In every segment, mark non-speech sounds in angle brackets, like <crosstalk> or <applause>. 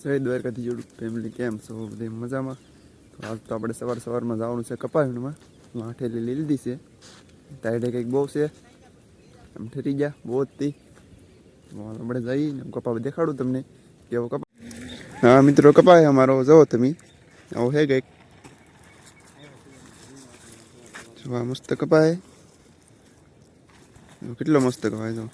જય દ્વારકાથી જોડું ફેમિલી કેમ છો? બધી મજામાં? તો આજ તો આપણે સવાર સવારમાં જવાનું છે કપાવીણમાં માઠેલી લીધી છે. ટાઈડે કંઈક બહુ છે. આમ ઠરી ગયા, બહુ જ તી આપણે જઈને કપા દેખાડું તમને. કેવો કપા હા, મિત્રો કપાય અમારો જવો તમે. આવો હે કંઈક. જો મસ્ત કપાય કેટલો મસ્ત કપાય જો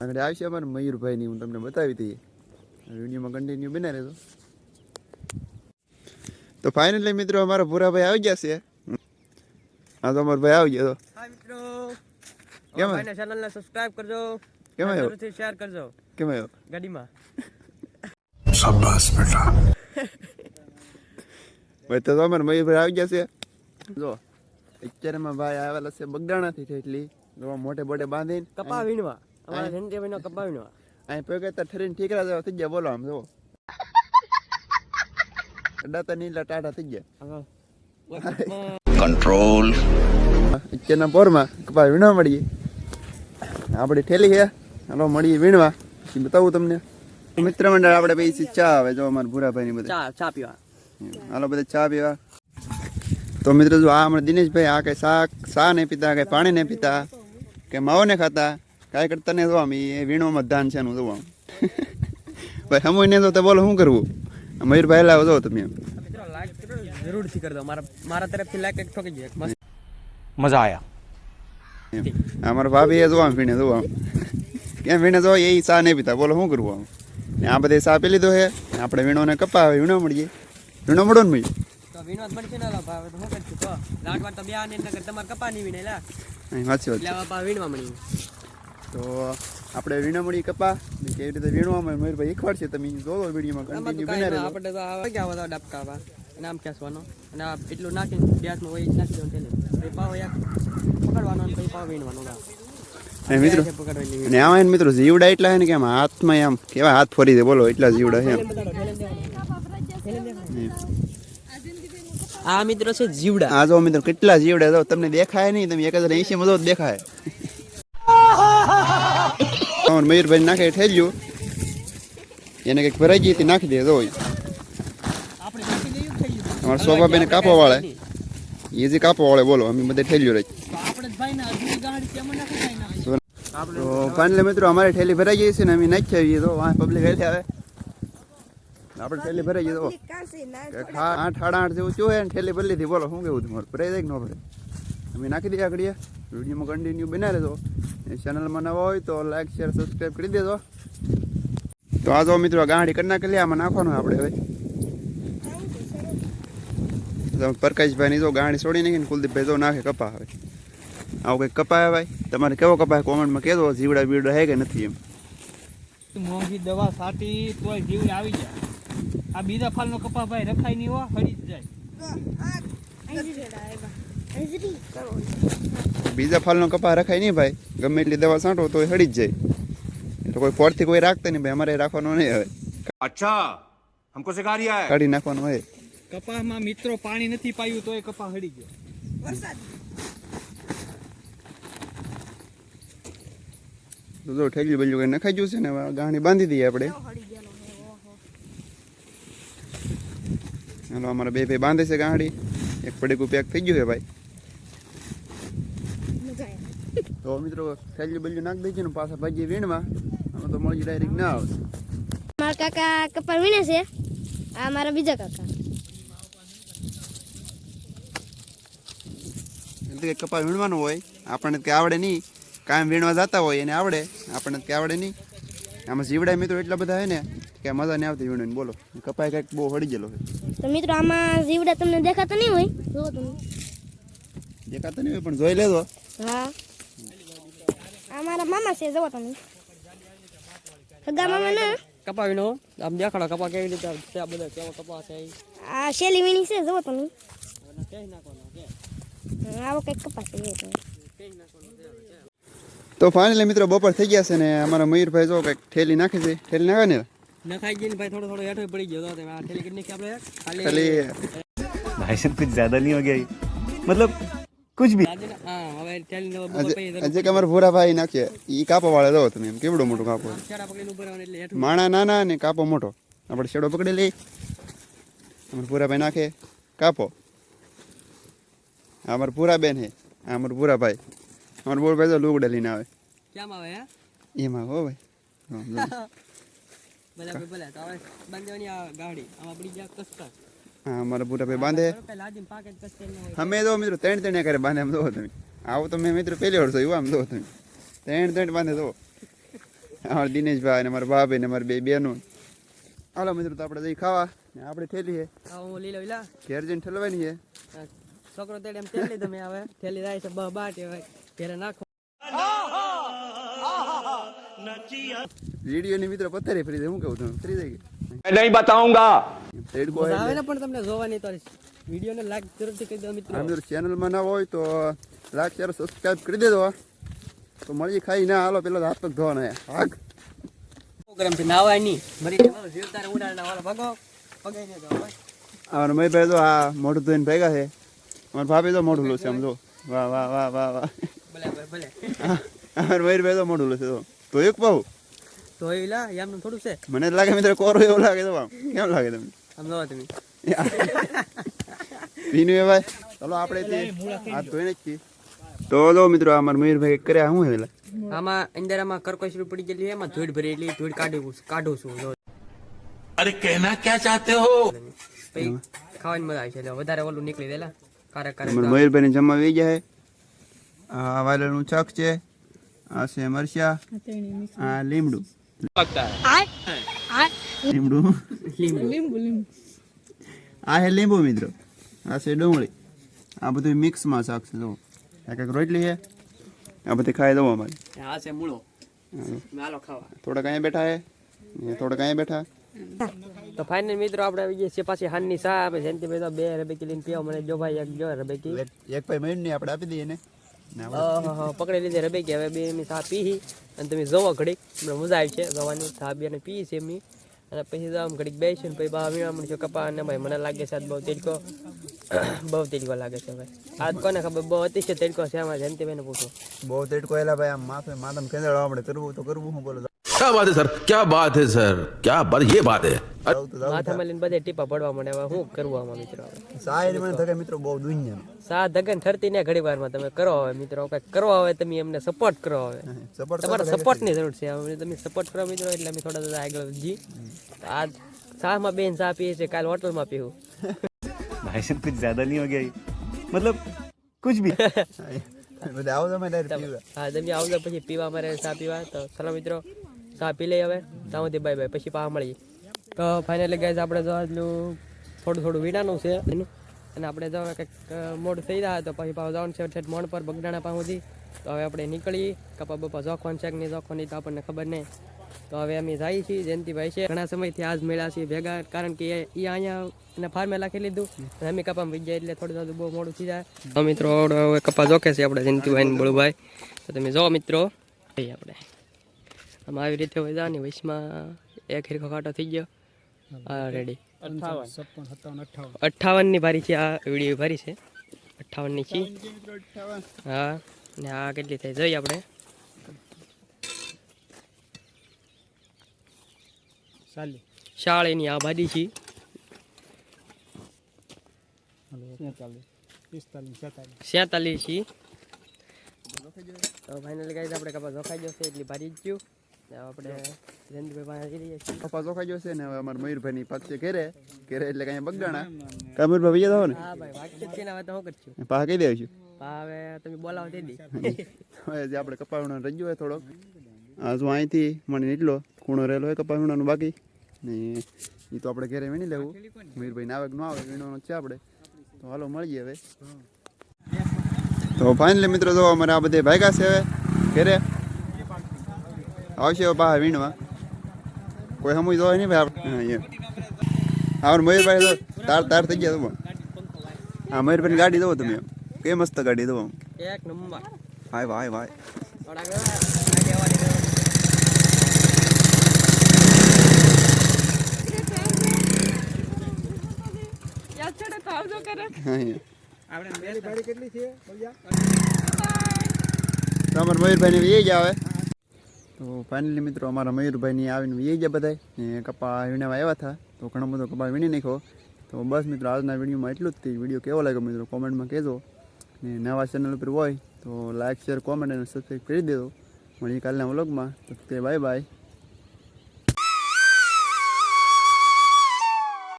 આગળ આવશે અમારે મયુરભાઈની હું તમને બતાવી દઈએ. વિડીયોમાં કન્ટિન્યુ બના રહેજો. તો ફાઇનલી મિત્રો અમારા ભૂરાભાઈ આવી ગયા છે. હા તો અમારો ભાઈ આવી ગયો. મિત્રો. કેમ આવ્યો? ચેનલને સબસ્ક્રાઇબ કરજો. કેમ આવ્યો? શેર કરજો. કેમ આવ્યો? ગાડીમાં. ભાઈ તો અમારે મયુરભાઈ આવી ગયા છે. જો અત્યારેમાં ભાઈ આવેલા છે બગદાણાથી એટલી મોટે બોટે બાંધીને. કપા વીણવા અમારા નો કપા નો અહીં પગે તો ઠરીને ઠીક જેવા થઈ ગયા બોલો આમ જો અડાતા નીલા ટાટા થઈ ગયા કંટ્રોલ અત્યારના પોરમાં કપા વીણવા મળીએ આપણી ઠેલી છે હાલો મળીએ વીણવા પછી બતાવું તમને મિત્ર મંડળ આપણે પછી ચા આવે જો અમારા ભૂરાભાઈની બધા ચા ચા પીવા હાલો બધા ચા પીવા તો મિત્રો જો આ હમણાં દિનેશભાઈ આ કઈ શાક શા નહીં પીતા કઈ પાણી નહીં પીતા કે માવો ને ખાતા કાંઈ કરતા નહીં જોવા એ વીણવામાં જ ધાન છે એનું જોવા ભાઈ સમય ને તો બોલો શું કરવું મયુરભાઈ લાવો જો તમે મિત્રો લાઈક કરો જરૂરથી કરજો મારા મારા તરફથી લાઈક એક ઠોકી દે મસ્ત मजा आया એમ. અમારા ભાભી એ જોવા વીણે જોવા કેમ વીણે જો એ શા નહીં પીતા બોલો શું કરવું આમ ને આ બધે શા પી લીધો છે આપણે વીણોને કપા આવે વીણો મળીએ વીણો મળો ને ભાઈ તો વીણવા જ પડશે ને લા ભાવે તો શું કરશું તો લાટ વાર તો બે આને નગર તમારે કપા નહીં વીણે લા અહીં વાંચ્યો એટલે બાપા વીણવા મળી તો આપણે વીણામણી કપા કેવી રીતે વીણવામાં મયુરભાઈ છે તમે જોવો વિડીયોમાં કન્ટિન્યુ કાંઈ રહેજો. આપણે તો ક્યાં બધા ડબકાવા અને આમ ખેંચવાનો. અને આ એટલું નાખીને ગેસમાં હોય નાખી દેવાનું તેને પછી પાવ યાર પકડવાનો અને પછી પાવ વીણવાનો મિત્રો આ આમાં એને મિત્રો જીવડા એટલા છે ને કે આમ હાથમાં આમ કેવા હાથ ફરી દે બોલો એટલા જીવડા છે એમ. આ મિત્રો છે જીવડા. આ જો મિત્રો કેટલા જીવડા તમને દેખાય નહીં તમે એક હજાર એસી માં જો દેખાય. અમાર મયુરભાઈ નાખે ઠેલ્યું. એને કંઈક ભરાઈ ગઈ હતી નાખી દે તો અમારા શોભાબેન કાપવા વાળા. એ જે કાપવા વાળા બોલો અમે બધે ઠેલ્યું રહી. તો ફાઇનલી મિત્રો અમારી ઠેલી ભરાઈ ગઈ છે ને અમે નાખી આવીએ તો આ પબ્લિક હેલી આવે. આપણે ઠેલી ભરાઈ ગઈ તો આઠ સાડા આઠ જેવું થયું હે ને ઠેલી ભરી લીધી બોલો શું કેવું તમારું ભરાઈ જાય કે ન ભરાય? અમે નાખી દઈએ આગળ વિડીયોમાં કન્ટિન્યુ બના લેજો. એ ચેનલમાં નવા હોય તો લાઈક શેર સબસ્ક્રાઈબ કરી દેજો. તો આ જો મિત્રો ગાંડી કરી નાખેલી આમાં નાખવાનું આપણે હવે. તો પ્રકાશભાઈની જો ગાંડી છોડી નાખીને કુલદીપભાઈ જો નાખે કપા હવે. આવું કંઈક કપાય ભાઈ? તમારે કેવો કપાય કોમેન્ટમાં કહેજો જીવડા બીવડા હે કે નથી એમ. મોંઘી દવા સાટી તોય જીવડે આવી જાય. આ બીજા ફાલનો કપા ભાઈ રખાય નહીં હો હળી જ જાય. બીજા ફાલનો કપા રખાય નહીં ભાઈ. ગમે એટલી દવા છાંટો તો હળી જ જાય. એટલે કોઈ ફોરથી કોઈ રાખતા નહીં ભાઈ. અમારે રાખવાનો નહીં હવે. અચ્છા હમકો સિખા રહ્યા હે કાઢી નાખવાનું હોય. કપામાં મિત્રો પાણી નથી પાયું તો એ કપા હળી ગયો. વરસાદ તો ઠેલી બલ્યું કઈ નખાઈ ગયું છે ને ગાણી બાંધી દઈએ આપણે. ચાલો અમારે બે ભાઈ બાંધે છે ગાડી. એક પડેકું પેક થઈ ગયું છે ભાઈ. તો મિત્રો ઠેલ્યું બેલ્યું નાખી દઈએ ને પાછા ભાજી વીણમાં અમે તો મળી ડાયરેક્ટ ના આવે મારા કાકા કપાળ વીણે છે? આ મારા બીજા કાકા. કપાળ કે કપા વીણવાનું હોય. આપણને કે આવડે નહીં. કાયમ વીણવા જતા હોય એને આવડે. આપણને કે આવડે નહીં. આમાં જીવડા મિત્રો એટલા બધા હોય ને કે મજા નહીં આવતી વીણવાની. બોલો કપાય કંઈક બહુ હળી ગયેલો હોય. તો મિત્રો આમાં જીવડા તમને દેખાતા નહીં હોય? તમે દેખાતો નહીં હોય પણ જોઈ લેજો. હા. અમારા મામા છે જવા તમે. હગા મામા ના? કપાવીનો? આમ દેખાડો કપા કેવી રીતે છે આ બધા કેવો કપા છે આ શેલી વીણી છે જવા તમે. આવો કંઈક કપા છે તો ફાઇનલી મિત્રો બપોર થઈ ગયા છે ને અમારા મયુરભાઈ જો કંઈક ઠેલી નાખી છે. ઠેલી નાખે ને નખાઈ ગઈ ને ભાઈ થોડો થોડો હેઠો પડી ગયો હતો ખાલી ભાઈ સાહેબ કુછ જ્યાદા નહીં હો ગયા મતલબ પછી જરૂર આજે કમર અમારા ભૂરા ભાઈ નાખીએ ઈ કાપો વાળા દો તમે એમ. કેવડો મોટો કાપો માણા નાના ને કાપો મોટો. આપણે શેડો પકડી લઈ અમર પૂરા ભાઈ નાખે. કાપો. અમર પૂરા બેન હે. અમર પૂરા ભાઈ. અમારા બોર ભાઈ તો લુગડા લઈને આવે. કેમ આવે હે? એમાં હો ભાઈ. <laughs> બધા ભલે તો આવે. બાંધવાની ગાડી. આમાં પડી ગયા કસ્તા હા મારા બુટાભાઈ બાંધે. અમે જો મિત્રો ત્રણ ત્રણ કરે બાંધે આમ દો તમે. આવો તમે મિત્રો પેલી વળશો એવું આમ દો તમે. ત્રણ ત્રણ બાંધે દો અમારા દિનેશભાઈ ને મારા ભાભી ને મારા બે બહેનો. હાલો મિત્રો તો આપણે જઈ ખાવા. ને આપણે થેલી છે. ઘેર જઈને ઠલવાની છે. છોકરો તેડે એમ થેલી તમે આવે થેલી રાઈ છે બાટ હોય ઘેરે નાખો. વીડિયો ની મિત્રો પથારી ફ્રી હું કહું તમે ફરી જાય નહીં બતાઉંગા. તેડકો આવે ને પણ તમને જોવાની તો વિડીયોને લાઈક જરૂરથી કરી દો મિત્રો. આ ચેનલમાં ના હોય તો લાઈક શેર સબસ્ક્રાઇબ કરી દેજો. તો મળી ખાઈ ના હાલો પેલા હાથ પગ ધોવાના છે. હાક પ્રોગ્રામથી નાવાય નહીં મરી જીવતા ઉડાડના વાળા ભાગો. પગાઈ ને જાઓ ભાઈ. અમારા મહીભાઈ તો આ મોઢું ધોઈને ભેગા છે. અમારા ભાભી તો મોઢું લો છે આમ જો. વાહ વાહ વાહ વાહ વાહ. ભલે ભાઈ ભલે. અમારા મહીરભાઈ તો મોઢું લો છે તો તો એક તો એ લા એમનું થોડું છે. મને લાગે મિત્રો કોરો એવું લાગે તો કેમ લાગે તમને? સમજાવો તમે <laughs> ભાઈ. ચલો આપણે આ ધોઈને જ તો લો મિત્રો અમાર મયુરભાઈ કર્યા શું પેલા આમાં અંદર આમાં કરકસરું પડી ગયેલી એમાં જોડી ભરી એટલી ધૂળ કાઢું કાઢું છું અરે કહેના ક્યાં ચાહતે હો? ખાવાની મજા આવી છે વધારે ઓલું નીકળી દેલા કારક કારક મયુરભાઈ જમવા વી જાય આ વાલરનું છક છે આ છે મરચા આ લીમડું. લગતા લીમડું આ છે લીંબુ મિત્રો. આ છે ડુંગળી. આ બધું મિક્સમાં શાક છે જો આ કંઈક રોટલી છે. આ બધી ખાઈ દઉં અમારે. આ છે મૂળો. માલો ખાવા. થોડાક અહીંયા બેઠા હે થોડા થોડાક અહીંયા બેઠા. તો ફાઇનલ મિત્રો આપણે આવી ગયા છીએ પાછી હાનની સા આપણે જયંતિભાઈ તો બે રબેકી લઈને પીવા મને જો ભાઈ એક જો રબેકી. એક એક ભાઈ મયુર ને આપણે આપી દઈએ ને. પકડી લીધી રબેકી. હવે બે એમની સા પી અને તમે જોવો ઘડીક. મને મજા આવી છે. જવાની. સા બે અને પી છે એમની અને પછી તો આમ ઘડીક બેસી ને પછી બહાર વીણા મળશે કપા અને ભાઈ મને લાગે છે આજ બહુ તેડકો. <coughs> બહુ તેડકો લાગે છે ભાઈ. આજ કોને ખબર? બહુ અતિશય તેડકો છે આમાં જયંતિભાઈને પૂછો. બહુ તેડકો એલા ભાઈ, આમ માફે, માથમ કેંદળ આપણે કરવું તો કરવું, હું બોલો. क्या बात है सर क्या बात है સર क्या बात ये બાત है જાવ તો જાવ માથામાં લઈને બધે ટીપા પડવા મળે હવે શું કરવું આમાં મિત્રો હવે સાહેબ મને થકે મિત્રો બહુ દુનિયા સા ધગન ઠરતી ને ઘડી વારમાં તમે કરો હવે મિત્રો કંઈક કરો હવે તમે એમને સપોર્ટ કરો હવે સપોર્ટ તમારા સપોર્ટની જરૂર છે હવે તમે સપોર્ટ કરો મિત્રો એટલે અમે થોડા થોડા આગળ જી આજ શાહમાં બેન ચા પીએ છે કાલ હોટલમાં પીવું भाई साहब कुछ ज्यादा नहीं हो गया ये? मतलब कुछ भी <laughs> બધા આવો તમે ડાયરેક્ટ પીવા હા તમે આવજો પછી પીવા મારે ચા પીવા તો ચલો મિત્રો ચા પી લઈએ હવે. ત્યાં સુધી બાય બાય પછી પાવા મળીએ. તો ફાઇનલી ગાઈઝ આપણે જો એટલું થોડું થોડું વીણાનું છે. એનું અને આપણે જો કંઈક મોડ થઈ રહ્યા તો પછી પાછું જવાનું છે. ઠેઠ મોડ પર બગડાણા પાસે સુધી તો હવે આપણે નીકળીએ કપા બપા જોખવાનું છે કે નહીં જોખવાની તો આપણને ખબર નહીં. તો હવે અમે જઈએ છીએ. જયંતિભાઈ છે. ઘણા સમયથી આજ મળ્યા છીએ ભેગા. કારણ કે એ અહીંયા એને ફાર્મે લખી લીધું. અમે કપામાં વીજ જાય એટલે થોડું થોડું બહુ મોડું થઈ જાય. તો મિત્રો, હવે કપા જોખે છે આપણે જયંતિભાઈ ને બળુભાઈ. તો તમે જો મિત્રો આપણે. આમાં આવી રીતે હોય જવાની વૈશમાં એક હિરખો કાંટો થઈ ગયો. હા રેડી ની ભારી છે આ વીડિયો ભારી છે. અઠ્ઠાવનની છે. હા ને આ કેટલી થઈ જોઈએ આપણે. શાળીની આ ભાજી છે. સેતાલીસ છે. તો ફાઇનલી ગાઈઝ આપણે કપા જોખાઈ જશે એટલી ભારી જ ગયું ને આપણે જયંતિભાઈ પાસે જઈ રહ્યા છીએ. પપ્પા ચોખાઈ જશે ને હવે અમારા ની ઘેરે. ઘેરે એટલે કાંઈ બગડાણા ને હા ભાઈ વાતચીત છે ને હવે તો શું કરશું. પા કહી દેવું છું. પા હવે તમે બોલાવો તે દી. હવે જે આપણે કપાવવાનો રજ્યો હોય થોડોક. આ જો અહીંથી મને નીકળો ખૂણો રહેલો હોય કપાવવાનું બાકી. ને એ તો આપણે ઘેરે વીણી લેવું. મયુરભાઈ ના આવે કે ન આવે વીણવાનો છે આપણે. તો હાલો મળીએ હવે. તો ફાઇનલી મિત્રો જો અમારે આ બધે ભાગ્યા છે હવે ઘરે. આવશે બહાર વીણવા. કોઈ સમજ તો નહીં ભાઈ આપણે. મયુરભાઈ તો તાર તાર થઈ ગયા તો હા મયુરભાઈની ગાડી દો તમે. એમ કે મસ્ત ગાડી દો એક નંબર. હાય ભાઈ ભાઈ થોડાક ગાડી આવવાની જરૂર. યાદ છે તો તો અમારા મયુરભાઈને વી જ આવે. તો ફાઇનલી મિત્રો અમારા મયુરભાઈની આવીને વી ગયા બધા કપા વીણવા આવ્યા હતા. તો ઘણો બધો કપા વીણી નાખ્યો. તો બસ મિત્રો આજના વિડીયોમાં એટલું જ. કે વીડિયો કેવો લાગ્યો મિત્રો? કોમેન્ટમાં કહેજો. ને નવા ચેનલ ઉપર હોય તો લાઇક શેર કોમેન્ટ અને સબસ્ક્રાઈબ કરી દેજો. મળીએ કાલના વ્લોગમાં તો તે બાય બાય.